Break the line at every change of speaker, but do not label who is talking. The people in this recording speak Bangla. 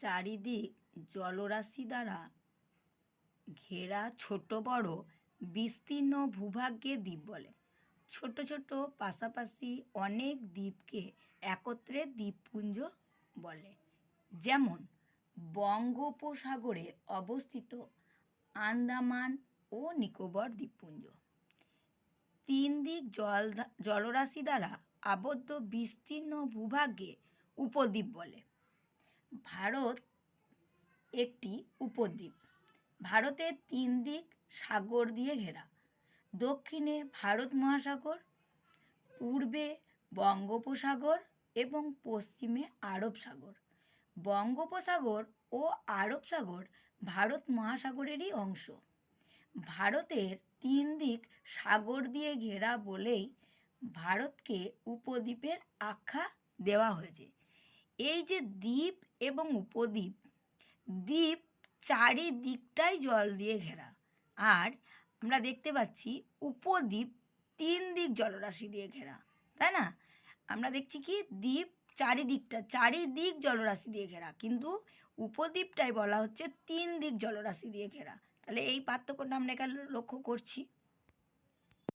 চারিদিক জলরাশি দ্বারা ঘেরা ছোট বড় বিস্তীর্ণ ভূভাগকে দ্বীপ বলে। ছোট ছোট পাশাপাশি অনেক দ্বীপকে একত্রে দ্বীপপুঞ্জ বলে। যেমন বঙ্গোপসাগরে অবস্থিত আন্দামান ও নিকোবর দ্বীপপুঞ্জ। তিন দিক জল জলরাশি দ্বারা আবদ্ধ বিস্তীর্ণ ভূভাগকে উপদ্বীপ বলে। ভারত একটি উপদ্বীপ। ভারতের তিন দিক সাগর দিয়ে ঘেরা। দক্ষিণে ভারত মহাসাগর, পূর্বে বঙ্গোপসাগর এবং পশ্চিমে আরব সাগর বঙ্গোপসাগর ও আরব সাগর ভারত মহাসাগরেরই অংশ। ভারতের তিন দিক সাগর দিয়ে ঘেরা বলেই ভারতকে উপদ্বীপের আখ্যা দেওয়া হয়েছে। এই যে দ্বীপ এবং উপদ্বীপ, দ্বীপ চারিদিকটাই জল দিয়ে ঘেরা। আর আমরা দেখতে পাচ্ছি উপদ্বীপ তিন দিক জলরাশি দিয়ে ঘেরা, তাই না? আমরা দেখছি কি? দ্বীপ চারিদিকটা, চারিদিক জলরাশি দিয়ে ঘেরা, কিন্তু উপদ্বীপটাই বলা হচ্ছে তিন দিক জলরাশি দিয়ে ঘেরা। তাহলে এই পার্থক্যটা আমরা এখানে লক্ষ্য করছি।